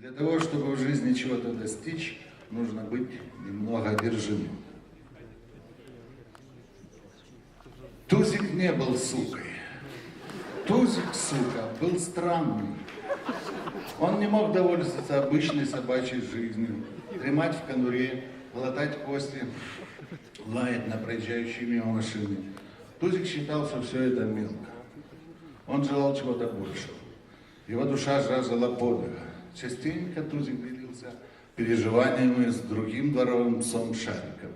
Для того, чтобы в жизни чего-то достичь, нужно быть немного одержимым. Тузик не был сукой. Тузик, сука, был странный. Он не мог довольствоваться обычной собачьей жизнью, дремать в конуре, глотать кости, лаять на проезжающие мимо машины. Тузик считал, что все это мелко. Он желал чего-то большего. Его душа жаждала подвига. Частенько Тузик делился переживаниями с другим дворовым псом Шариком.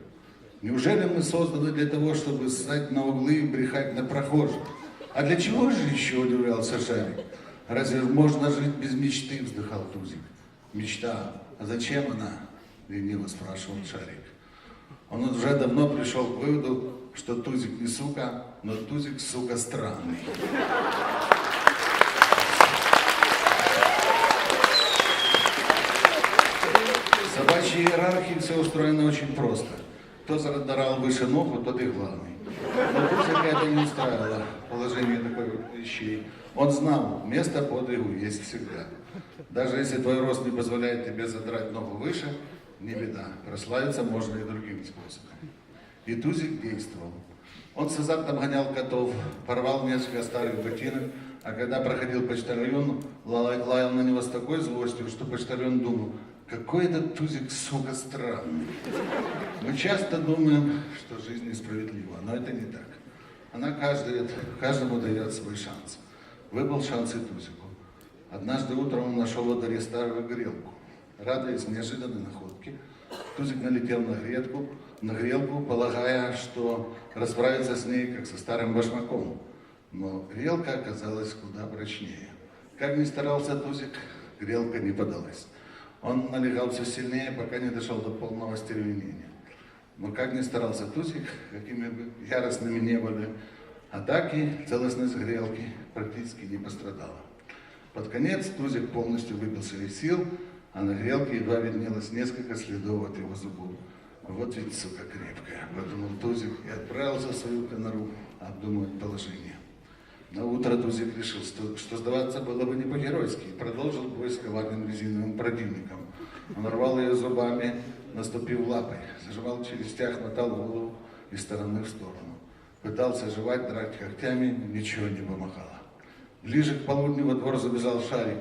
Неужели мы созданы для того, чтобы ссать на углы и брехать на прохожих? А для чего же еще удивлялся Шарик? Разве можно жить без мечты, вздыхал Тузик. Мечта, а зачем она? Лениво спрашивал Шарик. Он уже давно пришел к выводу, что Тузик не сука, но Тузик, сука, странный. В собачьей иерархии все устроено очень просто. Кто задрал выше ногу, тот и главный. Но Тузика это не устраивало, положение такой вещей. Он знал, место подвигу есть всегда. Даже если твой рост не позволяет тебе задрать ногу выше, не беда. Прославиться можно и другим способом. И Тузик действовал. Он с азартом гонял котов, порвал несколько старых ботинок, а когда проходил почтальон, лаял на него с такой злостью, что почтальон думал, какой этот Тузик, сука, странный. Мы часто думаем, что жизнь несправедлива, но это не так. Она каждый, каждому дает свой шанс. Выпал шанс и Тузику. Однажды утром он нашел во дворе старую грелку. Радуясь неожиданной находке, Тузик налетел на грелку, на грелку, полагая, что расправится с ней, как со старым башмаком. Но грелка оказалась куда прочнее. Как ни старался Тузик, грелка не подалась. Он налегал все сильнее, пока не дошел до полного стервенения. Но как ни старался Тузик, какими бы яростными не были атаки, целостность грелки практически не пострадала. Под конец Тузик полностью выбился из сил, а на грелке едва виднелось несколько следов от его зубов. Вот ведь, сука, крепкая, подумал Тузик и отправился в свою конору обдумывать положение. На утро Тузик решил, что, что сдаваться было бы не по-геройски, и продолжил бой с коварным резиновым противником. Он рвал ее зубами, наступив лапой, зажимал челюстях, мотал голову из стороны в сторону. Пытался жевать, драть когтями, ничего не помогало. Ближе к полудню во двор забежал Шарик.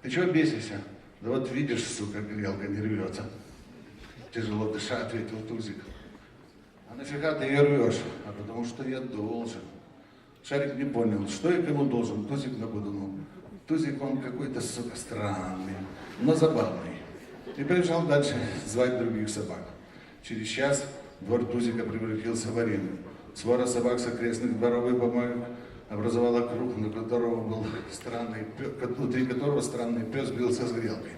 Ты чего бесишься? Да вот видишь, сука, грелка не рвется. Тяжело дыша, ответил Тузик. А нафига ты ее рвешь? А потому что я должен. Шарик не понял, что и кому должен. Тузик на подумал. Тузик он какой-то, сука, странный, но забавный. И побежал дальше звать других собак. Через час двор Тузика превратился в арену. Свора собак с окрестных дворов и помоек образовала круг, на которого был странный внутри которого странный пес бился с грелкой.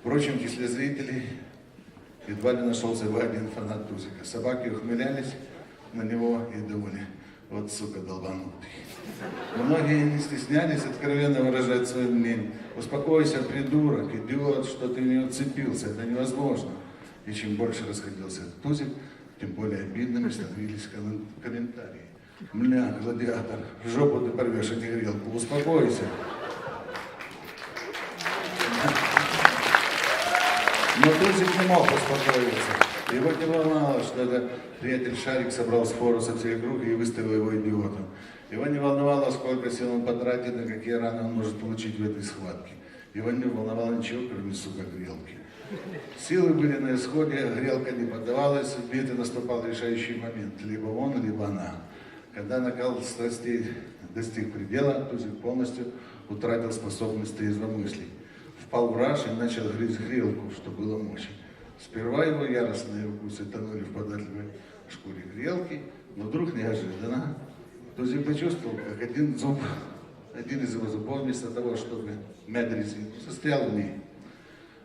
Впрочем, в числе зрителей едва ли нашелся бы один фанат Тузика. Собаки ухмылялись на него и думали, вот сука долбанутый. Но многие не стеснялись откровенно выражать свое мнение. Успокойся, придурок, идиот, что ты не уцепился, это невозможно. И чем больше расходился Тузик, тем более обидными становились комментарии. Мля, гладиатор, жопу ты порвешь эти грелку, успокойся. Но Тузик не мог успокоиться. Его не волновало, что этот приятель Шарик собрал со всей округи и выставил его идиотом. Его не волновало, сколько сил он потратит и какие раны он может получить в этой схватке. Его не волновало ничего, кроме, сука, грелки. Силы были на исходе, грелка не поддавалась, в битве наступал решающий момент. Либо он, либо она. Когда накал страстей достиг предела, Тузик полностью утратил способность трезво мыслить. Впал в раж и начал грызть грелку, что было мочи. Сперва его яростные укусы тонули в податливой шкуре грелки, но вдруг неожиданно Тузик почувствовал, как один зуб, один из его зубов, вместо того, чтобы мять резинку, застрял в ней.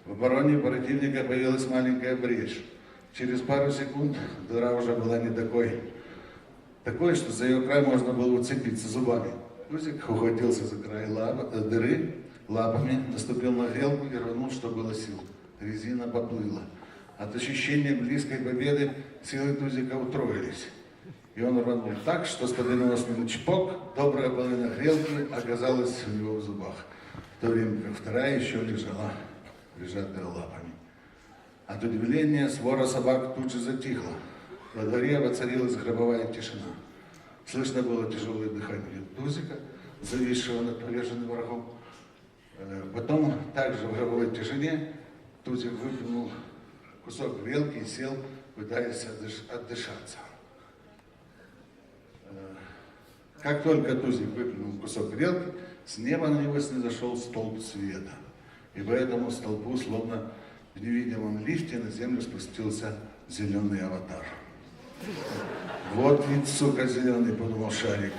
В обороне противника появилась маленькая брешь. Через пару секунд дыра уже была не такой, такой, что за ее край можно было уцепиться зубами. Тузик ухватился за край лап, э, дыры лапами, наступил на грелку и рванул, что было сил. Резина поплыла. От ощущения близкой победы силы Тузика утроились. И он рванул так, что с победоносным чпок добрая половина грелки оказалась у него в зубах. В то время как вторая еще лежала прижатая лапами. От удивления свора собак тут же затихла. Во дворе воцарилась гробовая тишина. Слышно было тяжелое дыхание Тузика, зависшего над поверженным врагом. Э, Потом, также в гробовой тишине, Тузик выплюнул кусок грелки и сел, пытаясь отдыш- отдышаться. Э, Как только Тузик выплюнул кусок грелки, с неба на него снизошел столб света. И по этому столбу, словно в невидимом лифте, на землю спустился зеленый аватар. Вот ведь, сука, зеленый, подумал Шарик.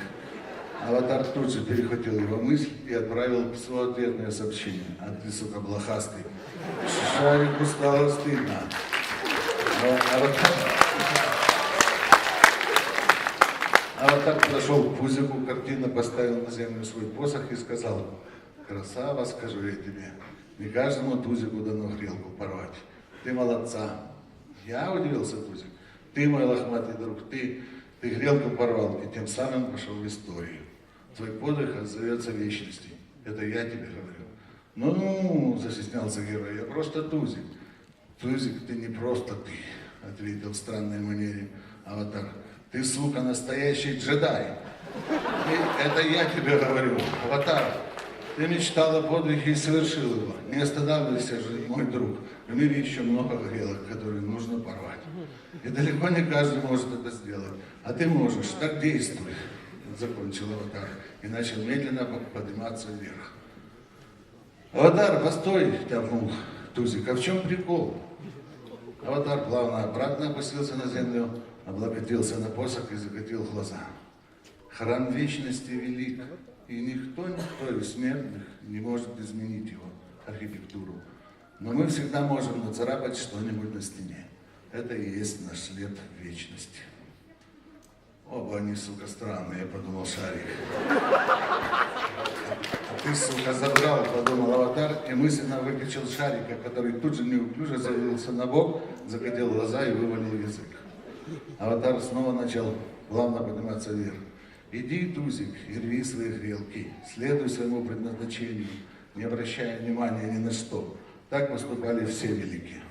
Аватар тут же перехватил его мысль и отправил письмо ответное сообщение. А ты, сука, блохастый. Шарику стало стыдно. Но аватар... Аватар подошел к Пузику, картинно поставил на землю свой посох и сказал, красава, скажу я тебе, не каждому Тузику дано грелку порвать. Ты молодца. Я удивился, Тузик. Ты, мой лохматый друг, ты, ты грелку порвал и тем самым пошел в историю. Твой подвиг отзовется вечности. Это я тебе говорю. Ну-ну, застеснялся герой, я просто Тузик. Тузик, ты не просто ты, ответил в странной манере аватар. Ты, сука, настоящий джедай. И это я тебе говорю, аватар. Ты мечтал о подвиге и совершил его. Не останавливайся же, мой друг. В мире еще много грелок, которые нужно порвать. И далеко не каждый может это сделать. А ты можешь, так действуй. Закончил аватар и начал медленно подниматься вверх. Аватар, постой, тявкнул Тузик. А в чем прикол? Аватар плавно обратно опустился на землю, облокотился на посох и закатил глаза. Храм вечности велик, и никто, никто из смертных не может изменить его архитектуру. Но мы всегда можем нацарапать что-нибудь на стене. Это и есть наш след вечности. Оба они, сука, странные, подумал Шарик. А ты, сука, задрал, подумал аватар, и мысленно выключил шарика, который тут же неуклюже завалился на бок, закатил глаза и вывалил язык. Аватар снова начал плавно подниматься вверх. Иди, Тузик, и рви свои грелки, следуй своему предназначению, не обращая внимания ни на что. Так поступали все великие.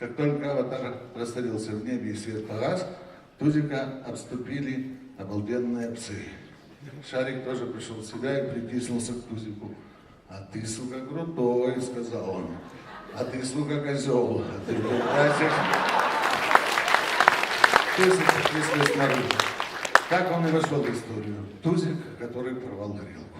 Как только аватар растворился в небе и свет погас, Тузика обступили обалденные псы. Шарик тоже пришел в себя и притиснулся к Тузику. А ты, сука, крутой, сказал он. А ты, сука, козел. А ты, Тузик, Тузик притиснулся снаружи. Так он и вошел в историю. Тузик, который порвал горелку.